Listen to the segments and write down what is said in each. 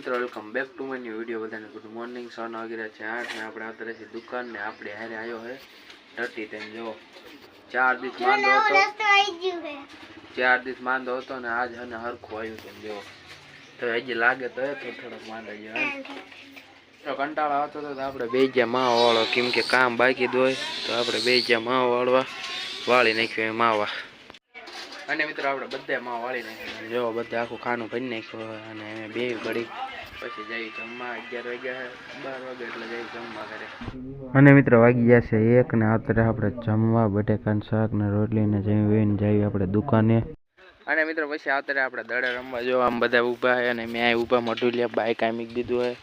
મિત્રો welcome back to my new video બધાને good morning સન વગેરે છે આઠ ને આપણે આવતા રહેશે દુકાન ને આપણે હારે આવ્યો હે થર્ટી ટાઈમ જો ચાર દિવસ માંદો હતો. ચાર દિવસ માંદો હતો ને આજ અને હરખું આવ્યું છે જો તો હજી લાગે તો એ તો થોડોક માંદો ગયો. તો કંટાળો આવતો હતો તો આપણે બે જ્યાં માં વાળો કેમ કે કામ બાકી દોય તો આપણે બે જ્યાં માં વાળવા વાળી નાખ્યું એ માવા. અને મિત્રો આપણે બધા માં વાળી નાખ્યું જો બધે આખું ખાનું ભરી નાખ્યું અને બે ઘડી પછી જઈ જમવા. અગિયાર વાગ્યા બાર વાગે એટલે જઈ જમવા ઘરે. અને મિત્રો વાગી ગયા છે એક ને અત્યારે આપણે જમવા બટેકાનું શાક ને રોટલી ને જમીને જઈએ આપણે દુકાને. અને મિત્રો પછી અત્યારે આપણે દડે રમવા જો આમ બધા ઊભા હોય અને મેં ઊભા લે બાઈક આ મૂકી દીધું હોય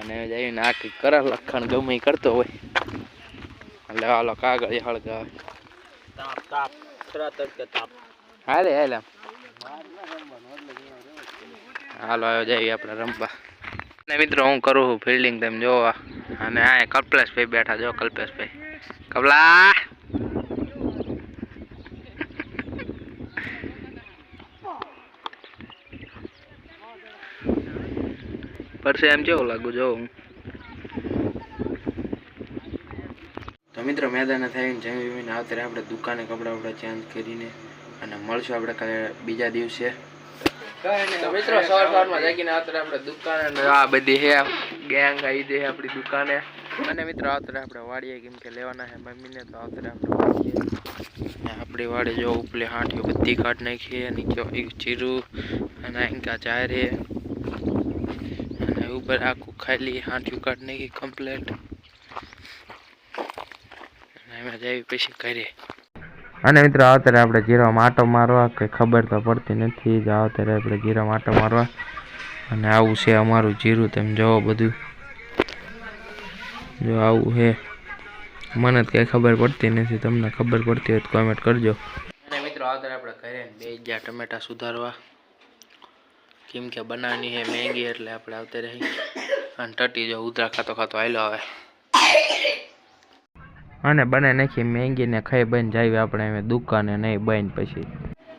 અને જઈને આખી કરા લખાણ ગમે કરતો હોય. એટલે હાલો કાગળ હળગા તાપ તાપ તડકે તાપ. હાલે હાલે. હાલો આવ્યો જઈએ આપણે રમવા. ને મિત્રો, હું કરું છું ફિલ્ડિંગ તેમ જોવા. અને આ કલ્પેશભાઈ બેઠા, જો કલ્પેશભાઈ. કપલા પરસે એમ કેવું લાગુ જો હું. તો મિત્રો, મેદાને થઈને જમી જમીને આવતા આપણે દુકાને કપડાં બપડા ચેન્જ કરીને અને મળશું આપણે કાલે બીજા દિવસે. તો મિત્રો, સવાર સવારમાં જાગીને આવતા આપણે દુકાને અને આ બધી હે ગેંગ આવી દે આપણી દુકાને. અને મિત્રો આવતા આપણે વાડીએ કેમ કે લેવાના છે મમ્મીને, તો આવતા આપણે વાડીએ. ને આપણી વાડી જો ઉપલે હાંઠીઓ બધી કાઢ નાખીએ નીચે એક જીરું અને અહીંકા ચારે અને ઉપર આખું ખાલી હાંઠિયું કાઢ નાખી કમ્પ્લેટ અને એમાં જઈ પછી ઘરે. અને મિત્રો, અત્યારે આપણે જીરામાં આટો મારવા, કંઈ ખબર તો પડતી નથી. જ અત્યારે આપણે જીરામાં આટો મારવા, અને આવું છે અમારું જીરું, તેમ જોવો બધું. જો આવું છે. મને કંઈ ખબર પડતી નથી. તમને ખબર પડતી હોય તો કોમેન્ટ કરજો. અને મિત્રો, અત્યારે આપણે ઘરે બે ગયા ટમેટા સુધારવા. કેમ કે બનાવવાની છે મેંગી, એટલે આપણે અત્યારે અને ટટી જો ઉધરા ખાતો ખાતો આવેલો આવે. અને બને નાખી મેંગીને ખાઈ બન જાય આપણે હવે દુકાને નહીં બન પછી.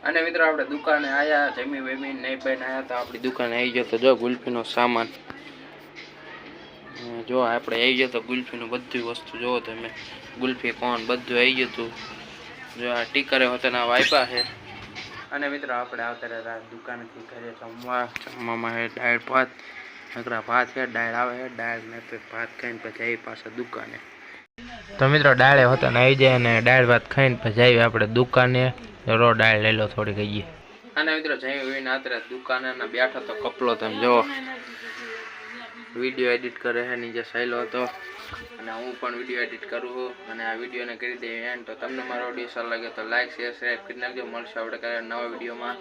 અને મિત્રો આપણે દુકાને આયા, જમી વેમી નહીં બન આવ્યા તો આપણી દુકાને આવી ગયો તો જો ગુલ્ફીનો સામાન. જો આપણે આવી ગયો તો ગુલ્ફીનું બધું વસ્તુ જોવો તમે. ગુલ્ફી કોણ? બધું આવી ગયું હતું જો આ ટીકરે હોતેના વાઇપા છે. અને મિત્રો આપણે આવતા દુકાનેથી ઘરે જમવા. જમવામાં છે દાળ, ભાત. નકરા ભાત છે, દાળ આવે છે, દાળ ને ભાત ખાઈને પછી આવી પાછા દુકાને. તો મિત્રો ડાળે હોતા ને આવી જાય અને ડાળ ભાત ખાઈને પછી આવી આપણે દુકાને. રો ડાળ લઈ લો થોડી કહીએ અને મિત્રો જઈ વિને આતરે દુકાને બેઠો તો કપલો તમે જો વીડિયો એડિટ કરે છે નીચે સહેલો હતો. અને હું પણ વીડિયો એડિટ કરું છું. અને આ વિડીયોને કરી દઈએ એન્ડ. તો તમને મારો વીડિયો સારો લાગે તો લાઈક શેર સબસ્ક્રાઈબ કરી નાખજો. મળશે આપણે નવા વિડીયોમાં.